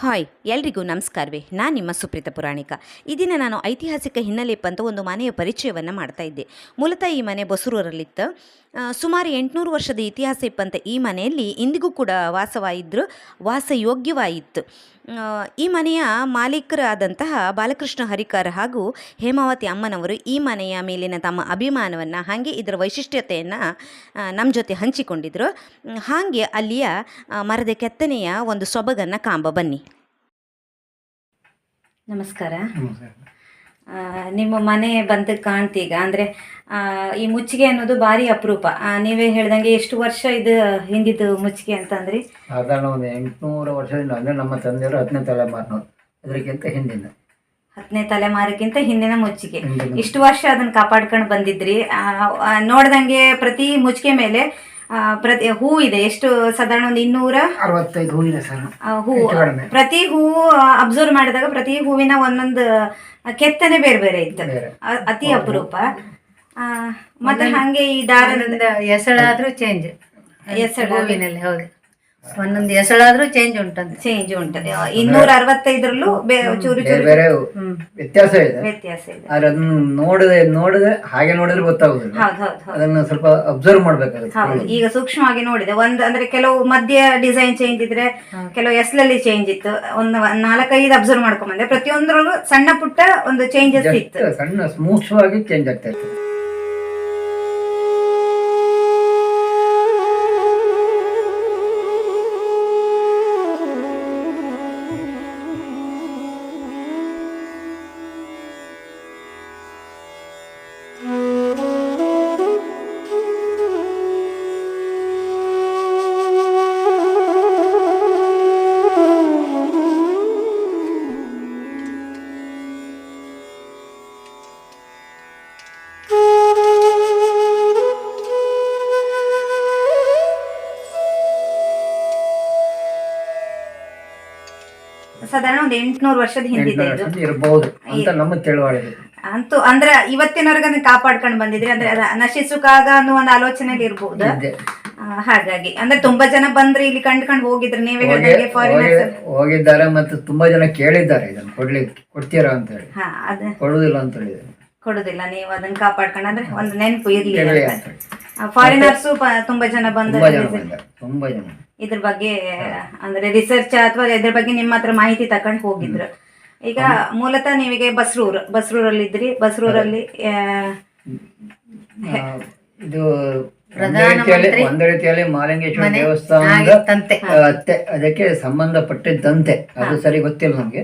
Hi, ಎಲ್ರಿಗೂ ನಮಸ್ಕಾರವೇ. ನಾನು ನಿಮ್ಮ ಸುಪ್ರೀತ ಪುರಾಣಿಕ. ದಿನ ನಾನು ಐತಿಹಾಸಿಕ ಹಿನ್ನೆಲೆ ಅಂತ ಒಂದು ಮನೆಯ ಪರಿಚಯವನ್ನು ಮಾಡ್ತಾ ಇದ್ದೆ. ಮೂಲತಃ ಈ ಮನೆ ಬಸರೂರಲ್ಲಿತ್ತು. ಸುಮಾರು ಎಂಟುನೂರು ವರ್ಷದ ಇತಿಹಾಸ ಇಪ್ಪಂತ ಈ ಮನೆಯಲ್ಲಿ ಇಂದಿಗೂ ಕೂಡ ವಾಸವಾಗಿದ್ದರು ವಾಸಯೋಗ್ಯವಾಯಿತು ಈ ಮನೆಯ ಮಾಲೀಕರಾದಂತಹ ಬಾಲಕೃಷ್ಣ ಹರಿಕರ್ ಹಾಗೂ ಹೇಮಾವತಿ ಅಮ್ಮನವರು ಈ ಮನೆಯ ಮೇಲಿನ ತಮ್ಮ ಅಭಿಮಾನವನ್ನು ಹಾಗೆ ಇದರ ವೈಶಿಷ್ಟ್ಯತೆಯನ್ನು ನಮ್ಮ ಜೊತೆ ಹಂಚಿಕೊಂಡಿದ್ರು. ಹಾಗೆ ಅಲ್ಲಿಯ ಮರದ ಕೆತ್ತನೆಯ ಒಂದು ಸೊಬಗನ್ನು ಕಾಂಬ ಬನ್ನಿ. ನಮಸ್ಕಾರ. ನಿಮ್ಮ ಮನೆ ಬಂದು ಕಾಣ್ತೀಗ. ಅಂದರೆ ಈ ಮುಚ್ಚಿಗೆ ಅನ್ನೋದು ಭಾರಿ ಅಪರೂಪ. ನೀವೇ ಹೇಳ್ದಂಗೆ ಎಷ್ಟು ವರ್ಷ ಇದು ಹಿಂದಿದ್ದು ಮುಚ್ಚಿಗೆ ಅಂತಂದ್ರಿ? ಸಾಧಾರಣ ಒಂದು ಎಂಟುನೂರು ವರ್ಷದಿಂದ ಅಂದರೆ ನಮ್ಮ ತಂದೆಯವರು ಹತ್ತನೇ ತಲೆಮಾರಿನವರು. ಅದಕ್ಕಿಂತ ಹಿಂದಿನ. ಹತ್ತನೇ ತಲೆಮಾರಿಗಿಂತ ಹಿಂದಿನ ಮುಚ್ಚಿಗೆ. ಇಷ್ಟು ವರ್ಷ ಅದನ್ನ ಕಾಪಾಡ್ಕೊಂಡು ಬಂದಿದ್ರಿ. ನೋಡ್ದಂಗೆ ಪ್ರತಿ ಮುಚ್ಚಿಗೆ ಮೇಲೆ ಪ್ರತಿ ಹೂ ಇದೆ. ಎಷ್ಟು? ಸಾಧಾರಣ ಒಂದು ಇನ್ನೂರ? ಅರವತ್ತೈದು ಹೂವಿನ ಸರ್. ಹೂ. ಪ್ರತಿ ಹೂ ಅಬ್ಸರ್ವ್ ಮಾಡಿದಾಗ ಪ್ರತಿ ಹೂವಿನ ಒಂದೊಂದು ಕೆತ್ತನೆ ಬೇರೆ ಬೇರೆ ಇತ್ತು. ಅತಿ ಅಪರೂಪ. ಆ, ಮತ್ತೆ ಹಂಗೆ ಈ ದಾರದಿಂದ ಹೆಸಳಾದ್ರೂ ಚೇಂಜ್ ಹೆಸಳು ಹೂವಿನಲ್ಲಿ ಹೌದು. ಒಂದೊಂದು ಹೆಸಳಾದ್ರೂ ಚೇಂಜ್ ಉಂಟಂತೆ. ಚೇಂಜ್ ಉಂಟದೆ ಇನ್ನೂರ ಅರವತ್ತೈದರಲ್ಲೂ ಬೇ- ಚೂರು ಬೇರೆ ಚೂರು ಬೇರೆ ವ್ಯತ್ಯಾಸ ಇದೆ. ವ್ಯತ್ಯಾಸ ಇದೆ. ಆದ್ರೆ ಅದನ್ನು ನೋಡಿದ್ರೆ ನೋಡಿದ್ರೆ ಹಾಗೆ ನೋಡಿದ್ರೆ ಗೊತ್ತಾಗುದಿಲ್ಲ. ಹೌದು ಹೌದು ಹೌದು. ಅದನ್ನ ಸ್ವಲ್ಪ ಅಬ್ಸರ್ವ್ ಮಾಡ್ಬೇಕಾಗುತ್ತೆ. ಹೌದು ಈಗ ಸೂಕ್ಷ್ಮವಾಗಿ ನೋಡಿದೆ. ಒಂದ್ ಅಂದ್ರೆ ಕೆಲವು ಮಧ್ಯ ಡಿಸೈನ್ ಚೇಂಜ್ ಇದ್ರೆ ಕೆಲವು ಎಸ್ಲಲ್ಲಿ ಚೇಂಜ್ ಇತ್ತು. ಒಂದು ನಾಲ್ಕೈದು ಅಬ್ಸರ್ವ್ ಮಾಡ್ಕೊಂಡ್ ಬಂದೆ. ಪ್ರತಿಯೊಂದ್ರಲ್ಲೂ ಸಣ್ಣ ಪುಟ್ಟ ಒಂದು ಚೇಂಜಸ್ ಇತ್ತು. ಜಸ್ಟ್ ಸಣ್ಣ ಸೂಕ್ಷ್ಮವಾಗಿ ಚೇಂಜ್ ಆಗ್ತಾ ಇರ್ತದೆ ಸಾಧಾರಣ ಒಂದು ಎಂಟ್ನೂರು ವರ್ಷದ ಹಿಂದಿದೆ ಇದು. ಇರಬಹುದು ಅಂತ ನಮ್ಮ ತಿಳುವಳಿಕೆ. ಅಂತೂ ಅಂದ್ರೆ ಇವತ್ತಿನವರೆಗೆ ಅದನ್ನ ಕಾಪಾಡ್ಕೊಂಡು ಬಂದಿದ್ರಿ ಅಂದ್ರೆ ನಶಿಸುಕಾಗ ಅನ್ನೋ ಒಂದು ಆಲೋಚನೆಯಲ್ಲಿ ಇರ್ಬೋದು. ಹಾಗಾಗಿ ಅಂದ್ರೆ ತುಂಬಾ ಜನ ಬಂದ್ರೆ ಇಲ್ಲಿ ಕಂಡ್ಕೊಂಡು ಹೋಗಿದ್ರು ನೀವೇ ಹೋಗಿ- ಹೇಳಿದಂಗೆ ಫಾರಿನರ್ಸ್ ಹೋಗಿದ್ದಾರೆ ಮತ್ತೆ ತುಂಬಾ ಜನ ಕೇಳಿದ್ದಾರೆ ಇದನ್ನು ಕೊಡ್ಲಿಕ್ಕೆ ಕೊಡ್ತೀರಾ ಅಂತ ಹೇಳಿ. ಹಾ ಅದ. ಕೊಡುವುದಿಲ್ಲ ಅಂತ ಹೇಳಿದ್ದಾರೆ. ಕೊಡುದಿಲ್ಲ ನೀವು ಅದನ್ನ ಕಾಪಾಡ್ಕೊಂಡ್ರೆ ಅಂದ್ರೆ ಒಂದು ನೆನಪು ಇರ್ಲಿ ಅಂತ. ಫಾರಿನರ್ಸು ತುಂಬಾ ಜನ ಬಂದು ತುಂಬಾ ಜನ ಬಂದಿದ್ದಾರೆ ತುಂಬಾ ಜನ ಇದ್ರ ಬಗ್ಗೆ ಅಂದ್ರೆ ರಿಸರ್ಚ್ ಅಥವಾ ಇದ್ರ ಬಗ್ಗೆ ನಿಮ್ಮ ಹತ್ರ ಮಾಹಿತಿ ತಕೊಂಡ್ ಹೋಗಿದ್ರು. ಈಗ ಮೂಲತಃ ನಿಮಗೆ ಬಸ್ರೂರ್ ಬಸ್ರೂರಲ್ಲಿ ಇದ್ರಿ ಬಸ್ರೂರಲ್ಲಿ ಇದು ಒಂದು ರೀತಿಯಲ್ಲಿ ಒಂದು ರೀತಿಯಲ್ಲಿ ಮಾಲಿಂಗೇಶ್ವರ ದೇವಸ್ಥಾನ ತಂತೆ ಅತ್ತೆ ಅದಕ್ಕೆ ಸಂಬಂಧಪಟ್ಟಿದ್ದಂತೆ. ಅದು ಸರಿ ಗೊತ್ತಿಲ್ಲ ನಮ್ಗೆ.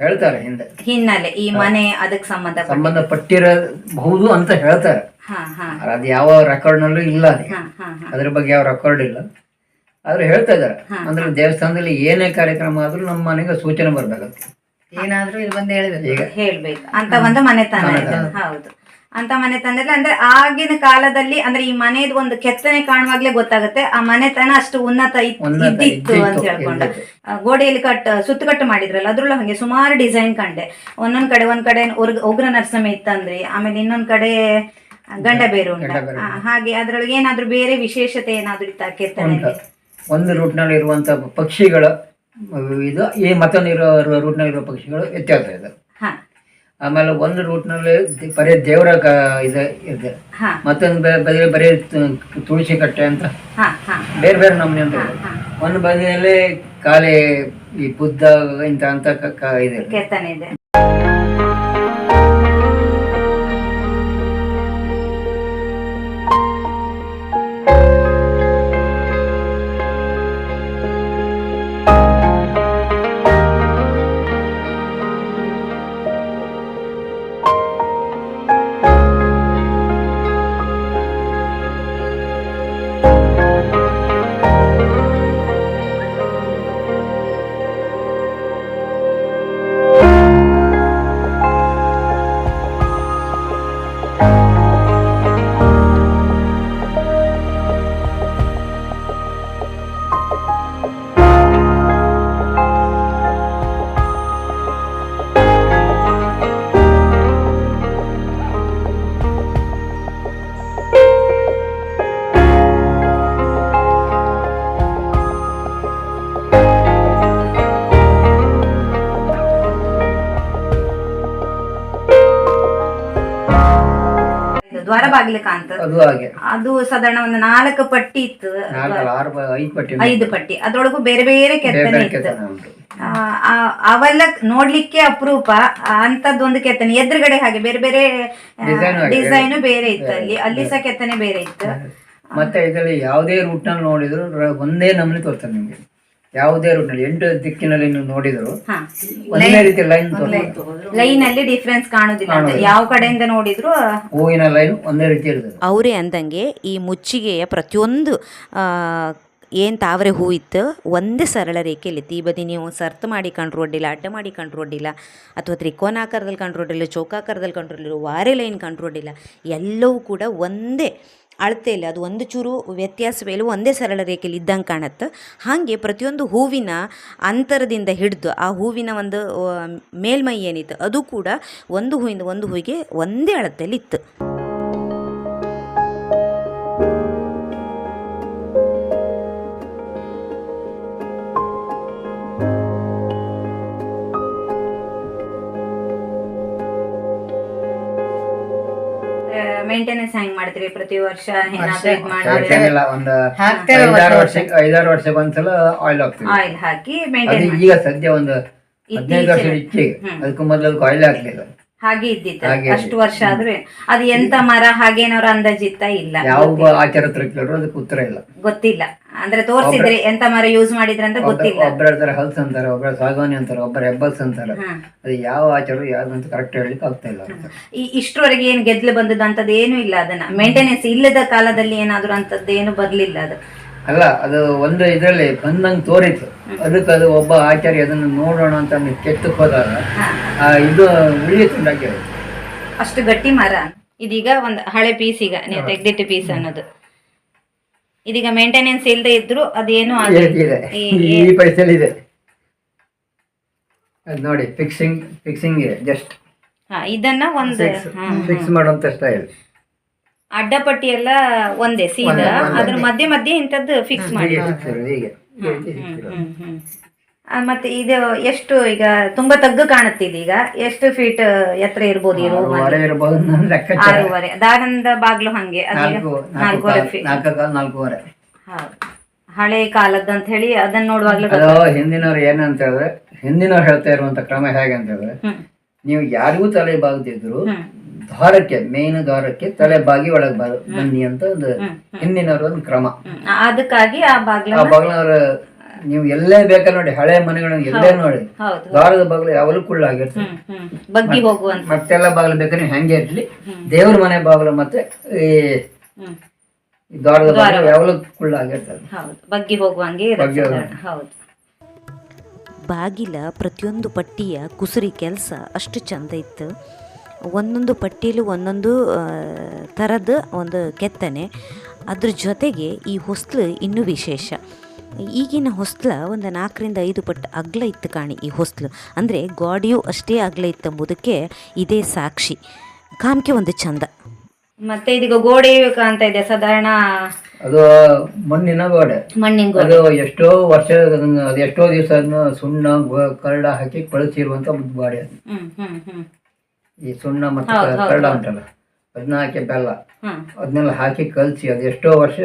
ಹೇಳ್ತಾರೆ ಹಿಂದೆ. ಹಿನ್ನೆಲೆ ಈ ಮನೆ ಅದಕ್ಕೆ ಸಂಬಂಧ ಸಂಬಂಧಪಟ್ಟಿರಬಹುದು ಅಂತ ಹೇಳ್ತಾರೆ. ಅದು ಯಾವ ರೆಕಾರ್ಡ್ ನಲ್ಲೂ ಇಲ್ಲ ಅದು. ಅದ್ರ ಬಗ್ಗೆ ಯಾವ ರೆಕಾರ್ಡ್ ಇಲ್ಲ. ಆದ್ರೆ ಹೇಳ್ತಾ ಇದಾರೆ ಅಂದ್ರೆ ದೇವಸ್ಥಾನದಲ್ಲಿ ಏನೇ ಕಾರ್ಯಕ್ರಮ ಆದ್ರೂ ನಮ್ಮ ಮನೆಗೆ ಸೂಚನೆ ಬರ್ಬೇಕಂತ ಏನಾದ್ರೂ ಇಲ್ಲಿ ಬಂದು ಹೇಳ್ಬೇಕು. ಅಂತ ಒಂದು ಮನೆತನ ಹೌದು. ಅಂತ ಮನೆತನದಲ್ಲಿ ಅಂದ್ರೆ ಆಗಿನ ಕಾಲದಲ್ಲಿ ಅಂದ್ರೆ ಈ ಮನೆದು ಒಂದು ಕೆತ್ತನೆ ಕಾಣುವಾಗ್ಲೇ ಗೊತ್ತಾಗುತ್ತೆ. ಆ ಮನೆತನ ಅಷ್ಟು ಉನ್ನತ ಇದ್ದಿತ್ತು ಅಂತ ಹೇಳ್ಕೊಂಡು. ಗೋಡೆಯಲ್ಲಿ ಕಟ್ ಸುತ್ತುಕಟ್ಟು ಮಾಡಿದ್ರಲ್ಲ ಅದ್ರಲ್ಲೂ ಹಂಗೆ ಸುಮಾರು ಡಿಸೈನ್ ಕಂಡೆ. ಒಂದೊಂದ್ ಕಡೆ ಒಂದ್ ಕಡೆ ಉಗ್ರ ನರಸಿಂಹ ಇತ್ತಂದ್ರಿ. ಆಮೇಲೆ ಇನ್ನೊಂದ್ ಕಡೆ ಗಂಡ ಬೇರು ಉಂಟ? ಗಂಡ ಆ, ಹಾಗೆ ಅದ್ರೊಳಗೆ ಏನಾದ್ರೂ ಬೇರೆ ವಿಶೇಷತೆ ಏನಾದ್ರೂ ಇತ್ತ ಕೆತ್ತನೆಯಲ್ಲಿ? ಒಂದು ರೂಟ್ನಲ್ಲಿ ಇರುವಂತ ಪಕ್ಷಿಗಳ ಇದು ಈ ಮತ್ತೊಂದು ಇರೋ ರೂಟ್ನಲ್ಲಿ ಇರೋ ಪಕ್ಷಿಗಳು ವ್ಯತ್ಯಾಸ ಇದೆ. ಹಾ. ಆಮೇಲೆ ಒಂದು ರೂಟ್ನಲ್ಲಿ ಬರೀ ದೇವರ ಕ- ಇದೆ ಇದೆ. ಹಾ. ಮತ್ತೊಂದು ಬದಲಿ ಬದಿ ಬರೀ ತು- ತುಳಸಿ ಕಟ್ಟೆ ಅಂತ. ಹಾ ಹಾ. ಬೇರೆ ಬೇರೆ ನಮೂನೆ ಅಂತ ಇದೆ. ಒಂದು ಬದಿಯಲ್ಲಿ ಖಾಲಿ ಈ ಬುದ್ಧ ಇಂತ ಅಂತ ಕ- ಕ- ಇದೆ. ಕೆತ್ತನೆ ಇದೆ. ದ್ವಾರ ಅಂತ ಅದು ಹಾಗೆ. ಅದು ಸಾಧಾರಣ ಒಂದು ನಾಲ್ಕು ಪಟ್ಟಿ ಇತ್ತು. ಐದು ಪಟ್ಟಿ ಐದು ಪಟ್ಟಿ. ಅದ್ರೊಳಗೂ ಬೇರೆ ಬೇರೆ ಕೆತ್ತನೆ ಇತ್ತು. ಅವೆಲ್ಲ ನೋಡ್ಲಿಕ್ಕೆ ಅಪರೂಪ. ಅಂತದ್ದೊಂದು ಕೆತ್ತನೆ. ಎದುರುಗಡೆ ಹಾಗೆ ಬೇರೆ ಬೇರೆ ಡಿಸೈನ್ ಬೇರೆ ಇತ್ತು. ಅಲ್ಲಿ ಅಲ್ಲಿ ಸಹ ಕೆತ್ತನೆ ಬೇರೆ ಇತ್ತು. ಮತ್ತೆ ಇದರಲ್ಲಿ ಯಾವುದೇ ರೂಟ್ನಲ್ಲಿ ನೋಡಿದ್ರು ಒಂದೇ ನಮೂನೆ ತೋರ್ತಾರೆ ನಿಮ್ಗೆ. ಯಾವುದೇ ರೂಟ್ನಲ್ಲಿ ಎಂಟು ದಿಕ್ಕಿನಲ್ಲಿ ನೀವು ನೋಡಿದ್ರು ಹಾ. ಒಂದೇ ರೀತಿ ಲೈನ್ ಲೈನ್ ಅಲ್ಲಿ ಡಿಫ್ರೆನ್ಸ್ ಕಾಣುದಿಲ್ಲ ಅಂತ ಯಾವ ಕಡೆಯಿಂದ ನೋಡಿದ್ರು ಹೂವಿನ ಲೈನ್ ಒಂದೇ ರೀತಿ ಇರ್ತದೆ. ಅವರೇ ಅಂದಂಗೆ ಈ ಮುಚ್ಚಿಗೆಯ ಪ್ರತಿಯೊಂದು ಏನು ತಾವರೆ ಹೂ ಇತ್ತು ಒಂದೇ ಸರಳ ರೇಖೆಯಲ್ಲಿ ಈ ಬದಿ ನೀವು ಸರ್ತ್ ಮಾಡಿ ಕಂಡ್ರು ಅಡ್ಡಿಲ್ಲ ಅಡ್ಡ ಮಾಡಿ ಕಂಡ್ರು ಅಡ್ಡಿಲ್ಲ ಅಥವಾ ತ್ರಿಕೋನಾಕಾರದಲ್ಲಿ ಕಂಡ್ರು ಅಡ್ಡಿಲ್ಲ ಚೌಕಾಕಾರದಲ್ಲಿ ಕಂಡ್ರು ಅಡ್ಡಿಲ್ಲ ವಾರೆ ಲೈನ್ ಕಂಡ್ರು ಅಡ್ಡಿಲ್ಲ ಎಲ್ಲವೂ ಕೂಡ ಒಂದೇ ಅಳತೆಯಲ್ಲಿ ಅದು ಒಂದು ಚೂರು ವ್ಯತ್ಯಾಸವೇಲು ಒಂದೇ ಸರಳ ರೇಖೆಯಲ್ಲಿ ಇದ್ದಂಗೆ ಕಾಣುತ್ತೆ. ಹಾಗೆ ಪ್ರತಿಯೊಂದು ಹೂವಿನ ಅಂತರದಿಂದ ಹಿಡಿದು ಆ ಹೂವಿನ ಒಂದು ಮೇಲ್ಮೈ ಏನಿತ್ತು, ಅದು ಕೂಡ ಒಂದು ಹೂವಿಂದ ಒಂದು ಹೂವಿಗೆ ಒಂದೇ ಅಳತೆಯಲ್ಲಿ ಇತ್ತು ಮೇಂಟೆನೆನ್ಸ್ ಹೆಂಗ್ ಮಾಡ್ತೀರಿ ಪ್ರತಿ ವರ್ಷ ಏನಾದ್ರೂ ಒಂದು ಐದಾರು ವರ್ಷಕ್ಕೆ. ಐದಾರು ವರ್ಷಕ್ಕೆ ಒಂದ್ಸಲ ಆಯಿಲ್ ಹಾಕ್ತೀವಿ. ಆಯಿಲ್ ಹಾಕಿ ಅದು ಮೇಂಟೈನ್ ಈಗ ಸದ್ಯ ಒಂದು ಹದಿನೈದು ವರ್ಷ ಇಚ್ಚಿಗೆ ಅದಕ್ಕೂ ಮೊದಲು ಅದಕ್ಕೆ ಆಯಿಲ್ ಹಾಕ್ಲಿಲ್ಲ. ಹಾಗೆ ಇದ್ದಿತ್ತು. ಹಾಗೆ ಅಷ್ಟು ವರ್ಷ ಆದ್ರೆ ಅದು ಎಂತ ಮರ ಹಾಗೇನವ್ರ ಅಂದಾಜಿತ್ತ ಇಲ್ಲ. ಯಾವ ಆಚಾರ ಹತ್ರ ಕೇಳಿದ್ರು ಅದಕ್ಕೆ ಉತ್ತರ ಇಲ್ಲ. ಗೊತ್ತಿಲ್ಲ. ಅಂದ್ರೆ ತೋರಿಸಿದ್ರೆ ಎಂತ ಮರ ಯೂಸ್ ಮಾಡಿದ್ರೆ ಅಂತ ಗೊತ್ತಿಲ್ಲ. ಒಬ್ಬರ ಹೇಳ್ತಾರೆ ಹಲ್ಸ್ ಅಂತಾರೆ ಒಬ್ಬರ ಸಾಗವಾನಿ ಅಂತಾರೆ ಒಬ್ಬರ ಹೆಬ್ಬಲ್ಸ್ ಅಂತಾರೆ. ಅದು ಯಾವ ಆಚಾರ ಯಾವ್ದಂತ ಕರೆಕ್ಟ್ ಹೇಳಲಿಕ್ಕೆ ಆಗ್ತಾ ಇಲ್ಲ. ಈ ಇಷ್ಟರವರೆಗೆ ಏನು ಗೆದ್ಲು ಬಂದದ್ದು ಅಂತದ್ದು ಏನು ಇಲ್ಲ ಅದನ್ನ. ಮೇಂಟೆನೆನ್ಸ್ ಇಲ್ಲದ ಕಾಲದಲ್ಲಿ ಏನಾದ್ರು ಅಂತದ್ದು ಏನು ಬರ್ಲಿಲ್ಲ ಅದು. ಅಲ್ಲ ಅದು ಒಂದು ಇದರಲ್ಲಿ ಬಂದಂಗೆ ತೋರಿತು ಅದಕ್ಕೆ ಅದು ಒಬ್ಬ ಆಚಾರ್ಯ ಅದನ್ನು ನೋಡೋಣ ಅಂತ ಕೆತ್ತಕ್ಕೆ ಹೋದಾಗ ಇದು ಉಳಿಯುತ್ತಂಡಾಗಿರೋದು ಅಷ್ಟು ಗಟ್ಟಿ ಮರ. ಇದೀಗ ಒಂದು ಹಳೆ ಪೀಸ್ ಈಗ ನೀವು ತೆಗ್ದಿಟ್ಟು ಪೀಸ್ ಅನ್ನೋದು. ಇದೀಗ ಮೇಂಟೆನೆನ್ಸ್ ಇಲ್ಲದೆ ಇದ್ರು ಅದೇನು ಇದೆ ಈ ಪೈಸಲ್ಲಿ ಇದೆ. ಅದು ನೋಡಿ ಫಿಕ್ಸಿಂಗ್ ಫಿಕ್ಸಿಂಗ್ ಜಸ್ಟ್ ಹಾ ಇದನ್ನ ಒಂದು. ಫಿಕ್ಸ್ ಮಾಡುವಂತ ಸ್ಟೈಲ್ ಅಡ್ಡಪಟ್ಟಿ ಎಲ್ಲ ಒಂದೇ ಸೀದಾ ಅದ್ರ ಮಧ್ಯೆ ಮಧ್ಯೆ ಇಂಥದ್ದು ಫಿಕ್ಸ್ ಮಾಡಿ. ಮತ್ತೆ ಇದು ಎಷ್ಟು ಈಗ ತುಂಬಾ ತಗ್ಗು ಕಾಣುತ್ತಿದೆ ಈಗ? ಎಷ್ಟು ಫೀಟ್ ಎತ್ತರ ಇರ್ಬೋದು ಈ ಆರೂವರೆ ದಾರಂದ ಬಾಗ್ಲು ಹಂಗೆ ನಾಲ್ಕೂವರೆ ಕಾಲ್- ಫೀಟ್ ನಾಲ್ಕು ನಾಲ್ಕೂವರೆ. ಹೌದು. ಹಳೆ ಕಾಲದ್ದು ಅಂತ ಹೇಳಿ ಅದನ್ನ ನೋಡುವಾಗ್ಲೂ ಅದು ಹಿಂದಿನವ್ರು ಏನಂತ ಹೇಳಿದ್ರೆ ಹಿಂದಿನವ್ರು ಹೇಳ್ತಾ ಇರುವಂತ ಕ್ರಮ ಹೇಗೆ ಅಂತ ಹೇಳಿದ್ರೆ ಹ್ಮ್. ನೀವು ಯಾರಿಗೂ ತಲೆ ಬಾಗದಿದ್ರು ಹ್ಮ್. ದ್ವಾರಕ್ಕೆ ಮೇನ್ ದಾರಕ್ಕೆ ತಲೆ ಬಾಗಿ ಒಳಗೆ ಬನ್ನಿ ಅಂತ ಒಂದು ಹಿಂದಿನವರ ಒಂದು ಕ್ರಮ. ಅದಕ್ಕಾಗಿ ಆ ಬಾಗ್ಲ ಆ ಬಾಗಿಲವ್ರ ನೀವು ಎಲ್ಲೇ ಬೇಕಾ ನೋಡಿ ಹಳೆ ಮನೆಗಳು ಎಲ್ಲೇ ನೋಡಿ ದಾರದ ದ್ವಾರದ ಬಾಗಿಲು ಯಾವಾಗಲೂ ಕುಳ್ಳಾಗಿರ್ತದೆ ಬಗ್ಗಿ ಹೋಗುವಂತ. ಮತ್ತೆಲ್ಲ ಬಾಗಿಲು ಬೇಕಾದ್ರೆ ನೀವು ಹೆಂಗೆ ಇರ್ಲಿ. ದೇವ್ರ ಮನೆ ಬಾಗಿಲು ಮತ್ತೆ ಈ ದಾರದ ಬಾಗಿಲು ಯಾವಾಗಲೂ ಕುಳ್ಳಾಗಿರ್ತದೆ ಹೌದು ಬಗ್ಗಿ ಹೋಗುವಂಗೆ ಬಗ್ಗಿ ಇರುತ್ತೆ ಹೋಗುವಂಗೆ. ಹೌದು. ಬಾಗಿಲ ಪ್ರತಿಯೊಂದು ಪಟ್ಟಿಯ ಕುಸುರಿ ಕೆಲಸ ಅಷ್ಟು ಚಂದ ಇತ್ತು. ಒಂದೊಂದು ಪಟ್ಟಿಯಲ್ಲೂ ಒಂದೊಂದು ಥರದ ಒಂದು ಕೆತ್ತನೆ. ಅದ್ರ ಜೊತೆಗೆ ಈ ಹೊಸ್ಲು ಇನ್ನೂ ವಿಶೇಷ. ಈಗಿನ ಹೊಸ್ಲ ಒಂದು ನಾಲ್ಕರಿಂದ ಐದು ಪಟ್ಟು ಅಗ್ಲ ಇತ್ತು ಕಾಣಿ ಈ ಹೊಸ್ಲು. ಅಂದರೆ ಗಾಡಿಯು ಅಷ್ಟೇ ಅಗ್ಲ ಇತ್ತಂಬುದಕ್ಕೆ ಇದೇ ಸಾಕ್ಷಿ. ಕಾಮ್ಕೆ ಒಂದು ಚಂದ. ಮತ್ತೆ ಇದೀಗ ಗೋಡೆ ಕಾಣ್ತಾ ಇದೆ ಸಾಧಾರಣ ಅದು ಮಣ್ಣಿನ ಗೋಡೆ. ಮಣ್ಣಿನ ಗೋಡೆ. ಅದು ಎಷ್ಟೋ ವರ್ಷ ಅದು ಎಷ್ಟೋ ದಿವಸ ಸುಣ್ಣ ಕರಡ ಹಾಕಿ ಕಳಿಸಿರುವಂತ ಗೋಡೆ ಹ್ಮ್ ಹ್ಮ್ ಹ್ಮ್. ಈ ಸುಣ್ಣ ಮತ್ತು ಹೌದು, ಹೌದು, ಕರಡ ಹೌದು. ಉಂಟಲ್ಲ? ಅದನ್ನ ಹಾಕಿ ಬೆಲ್ಲ. ಹ್ಮ್. ಅದನ್ನೆಲ್ಲ ಹಾಕಿ ಕಲಸಿ ಅದು ಎಷ್ಟೋ ವರ್ಷ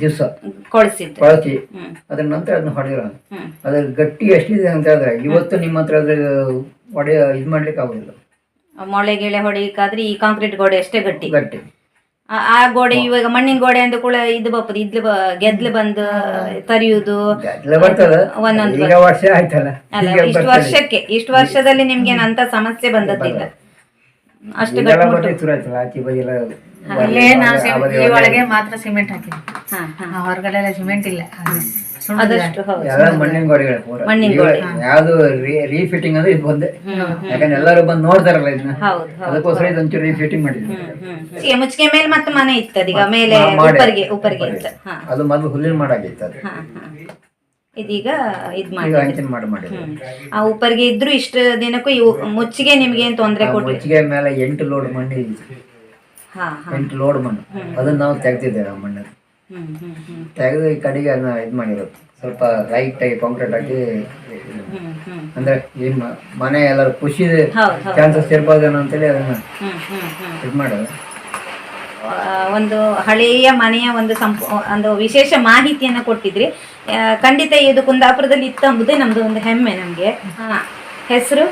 ದಿವಸ ಕೊಳಸಿ ಕೊಳಸಿ ಹ್ಮ್. ಅದ್ರ ನಂತರ ಅದನ್ನ ಹೊಡೆದಿರೋ ಹ್ಮ್. ಅದ್ರ ಗಟ್ಟಿ ಎಷ್ಟಿದೆ ಅಂತ ಹೇಳಿದ್ರೆ ಇವತ್ತು ನಿಮ್ಮ ಹತ್ರ ಅದ್ರ ಒಡೆ ಇದು ಮಾಡ್ಲಿಕ್ಕೆ ಆಗೋದಿಲ್ಲ. ಮೊಳೆ ಗಿಳೆ ಹೊಡಿಕಾದ್ರೆ ಈ ಕಾಂಕ್ರೀಟ್ ಗೋಡೆ ಅಷ್ಟೇ ಗಟ್ಟಿ. ಗಟ್ಟಿ. ಆ- ಆ ಗೋಡೆ ಇವಾಗ ಮಣ್ಣಿನ ಗೋಡೆ ಅಂದ ಕೂಡ ಇದು ಬಪ್ಪದು ಇದ್ಲು ಬ- ಗೆದ್ಲು ಬಂದು ತರಿಯುದು. ಎಲ್ಲ ಬರ್ತದ. ಒಂದೊಂದು ಈಗ ವರ್ಷ ಆಯ್ತಲ್ಲ. ಅಲ್ಲ ಈಗ ಇಷ್ಟು ವರ್ಷಕ್ಕೆ ಇಷ್ಟು ವರ್ಷದಲ್ಲಿ ನಿಮ್ಗೆ ಅಂತ ಸಮಸ್ಯೆ ಬಂದದ್ದಿಲ್ಲ. ಅಷ್ಟು ಅಲ್ಲೇ ನಾವು ಸಿಮೆಂಟ್ ಈ ಒಳಗೆ. ಮಾತ್ರ ಸಿಮೆಂಟ್ ಹಾಕಿದ್ವಿ. ಹಾ ಹಾ. ಆ ಹೊರಗಡೆ ಸಿಮೆಂಟ್ ಇಲ್ಲ. ಅದಷ್ಟು ಮಣ್ಣಿನ ಗೋಡೆಗಳು ಪೂರ. ಮಣ್ಣಿನ ಈಗ ಯಾವ್ದು ರೀಫಿಟ್ಟಿಂಗ್ ಅಂದ್ರೆ ಇದು ಒಂದೇ ಯಾಕಂದ್ರೆ ಎಲ್ಲರೂ ಬಂದು ನೋಡ್ತಾರಲ್ಲ ಇದನ್ನ. ಅದಕ್ಕೋಸ್ಕರ ಇದೊಂಚೂರು ರೀಫಿಟ್ಟಿಂಗ್ ಮಾಡಿದ್ವಿ. ಹ್ಮ್ ಮುಚ್ಚಿಗೆ ಮೇಲೆ ಮತ್ತೆ ಮನೆ ಇತ್ತು ಮೇಲೆ ಉಪ್ಪರಿಗೆ ಇತ್ತು. ಅದು ಮೊದಲು ಹುಲ್ಲಿನ ಮಾಡಾಗಿತ್ತು ಅದು. ಇದೀಗ ಇದ್ ಮಾಡಿ ಆ ಉಪ್ಪರಿಗೆ ಇದ್ರು ಇಷ್ಟು ದಿನಕ್ಕೂ ಇವು ಮುಚ್ಚಿಗೆ ನಿಮ್ಗೆ ಏನ್ ತೊಂದ್ರೆ ಕೊಟ್ಟು ಮುಚ್ಚಿಗೆ ಮೇಲೆ ಎಂಟು ಲೋಡ್ ಮಣ್ಣು ಇದೆ. ಎಂಟು ಲೋಡ್ ಮಣ್ಣು. ಅದನ್ನ ನಾವು ತೆಗ್ದಿದ್ದೇವೆ ಆ ಮಣ್ಣು ತೆಗೆದು ಈ ಕಡೆಗೆ ಅದನ್ನ ಇದು ಮಾಡಿರೋದು. ಸ್ವಲ್ಪ ಲೈಟ್ ಆಗಿ ಕಾಂಕ್ರೀಟ್ ಹಾಕಿ ಅಂದ್ರೆ ಈ ಮನೆ ಎಲ್ಲರೂ ಖುಷಿ ಚಾನ್ಸಸ್ ಇರ್ಬೋದೇನೋ ಅಂತೇಳಿ ಅದನ್ನ ಇದು ಮಾಡೋದು ಒಂದು ಹಳೆಯ ಮನೆಯ ಒಂದು ಸಂಪೂ ಒಂದು ವಿಶೇಷ ಮಾಹಿತಿಯನ್ನು ಕೊಟ್ಟಿದ್ರಿ. ಖಂಡಿತ ಇದು ಕುಂದಾಪುರದಲ್ಲಿ ಇತ್ತು ನಮ್ದು ಒಂದು ಹೆಮ್ಮೆ ನಮಗೆ. ಹೆಸರು?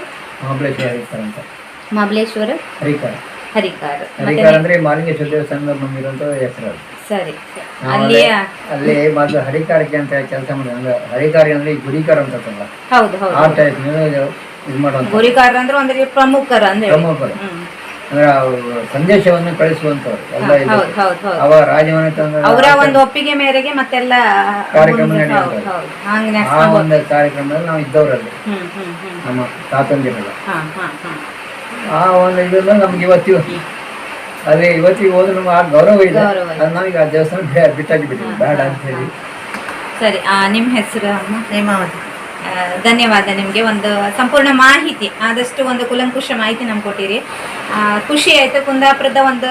ಮಹಾಬಲೇಶ್ವರ ಹರಿಕಾರ ಹರಿಕಾರ ಅಂದ್ರೆ ಮಾಲಿಂಗೇಶ್ವರ ದೇವಸ್ಥಾನದ ಬಂದಿರುವಂತ ಹೆಸರು ಸರಿ. ನಾವು ಅಲ್ಲಿಯ ಅಲ್ಲಿ ಮೊದಲು ಹರಿಕಾರಕ್ಕೆ ಅಂತ ಕೆಲಸ ಮಾಡಿದ್ರೆ ಹರಿಕಾರಿ ಅಂದ್ರೆ ಗುರಿಕಾರ ಅಂತ ಹೌದು ಹೌದು. ಆ ಟೈಪ್ ಇದು ಮಾಡುವಂತ ಗುರಿಕಾರ ಅಂದ್ರೆ ಒಂದು ಪ್ರಮುಖರ ಅಂದ್ರೆ ಪ್ರಮುಖರು. ಅಂದ್ರೆ ಅವ್ರು ಸಂದೇಶವನ್ನು ಕಳಿಸುವಂತವ್ರು ಎಲ್ಲ ಇದು ಅವ ರಾಜವನ ಅವರ ಒಂದು ಒಪ್ಪಿಗೆ ಮೇರೆಗೆ ಮತ್ತೆಲ್ಲ ಕಾರ್ಯಕ್ರಮ ನಡೆಯುತ್ತೆ. ಆ ಒಂದು ಕಾರ್ಯಕ್ರಮದಲ್ಲಿ ನಾವು ಇದ್ದವರಲ್ಲಿ. ನಮ್ಮ ತಾತಂದಿರಲ್ಲ. ಆ ಒಂದು ಇದೆಲ್ಲ ನಮ್ಗೆ ಇವತ್ತು ಅದೇ ಇವತ್ತಿಗೆ ಹೋದ್ರೆ ನಮ್ಗೆ ಆ ಗೌರವ ಇದೆ. ಅದು ನಾವೀಗ ಆ ದೇವಸ್ಥಾನ ಬಿಟ್ಟಾಗಿ ಬಿಟ್ಟಿದ್ವಿ ಬೇಡ ಅಂತ ಹೇಳಿ. ಸರಿ ಆ, ನಿಮ್ಮ ಹೆಸರು ಹೇಮಾವತಿ. ಧನ್ಯವಾದ ನಿಮಗೆ. ಒಂದು ಸಂಪೂರ್ಣ ಮಾಹಿತಿ ಆದಷ್ಟು ಒಂದು ಕುಲಂಕುಷ ಮಾಹಿತಿ ನಮ್ಗೆ ಕೊಟ್ಟಿರಿ. ಖುಷಿ ಆಯ್ತು ಕುಂದಾಪುರದ ಒಂದು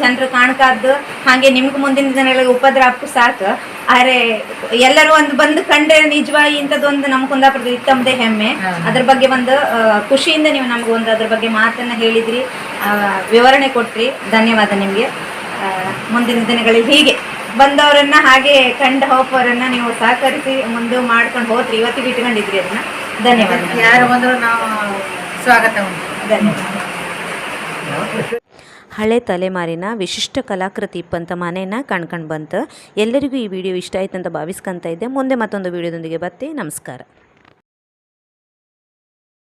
ಜನರು ಕಾಣ್ಕಾದ್ದು. ಹಾಗೆ ನಿಮ್ಗೆ ಮುಂದಿನ ದಿನಗಳಿಗೆ ಉಪದ್ರ ಹಾಕು ಸಾಕು. ಆದರೆ ಎಲ್ಲರೂ ಒಂದು ಬಂದು ಕಂಡ್ರೆ ನಿಜವಾಗಿ ಇಂಥದ್ದೊಂದು ನಮ್ಮ ಕುಂದಾಪುರದ ಇತ್ತಮ್ಮದೇ ಹೆಮ್ಮೆ. ಅದ್ರ ಬಗ್ಗೆ ಒಂದು ಖುಷಿಯಿಂದ ನೀವು ನಮ್ಗೆ ಒಂದು ಅದ್ರ ಬಗ್ಗೆ ಮಾತನ್ನು ಹೇಳಿದ್ರಿ. ವಿವರಣೆ ಕೊಟ್ರಿ. ಧನ್ಯವಾದ ನಿಮಗೆ. ಮುಂದಿನ ದಿನಗಳಲ್ಲಿ ಹೀಗೆ. ಬಂದವರನ್ನ ಹಾಗೆ ಕಂಡ ಹೋಗೋರನ್ನ ನೀವು ಸಹಕರಿಸಿ ಮುಂದೆ ಮಾಡ್ಕೊಂಡು ಹೋದ್ರಿ ಇವತ್ತಿಗೆ ಇಟ್ಕೊಂಡಿದ್ರಿ ಅದನ್ನ? ಧನ್ಯವಾದ ಯಾರು ಬಂದರೂ ನಾವು ಸ್ವಾಗತ ಧನ್ಯವಾದ ಹಳೆ ತಲೆಮಾರಿನ ವಿಶಿಷ್ಟ ಕಲಾಕೃತಿ ಇಪ್ಪಂತ ಮನೆಯನ್ನ ಕಣ್ಕಂಡು ಬಂತು. ಎಲ್ಲರಿಗೂ ಈ ವಿಡಿಯೋ ಇಷ್ಟ ಆಯ್ತು ಅಂತ ಭಾವಿಸ್ಕೊಂತ ಇದ್ದೆ. ಮುಂದೆ ಮತ್ತೊಂದು ವಿಡಿಯೋದೊಂದಿಗೆ ಬರ್ತೀನಿ. ನಮಸ್ಕಾರ.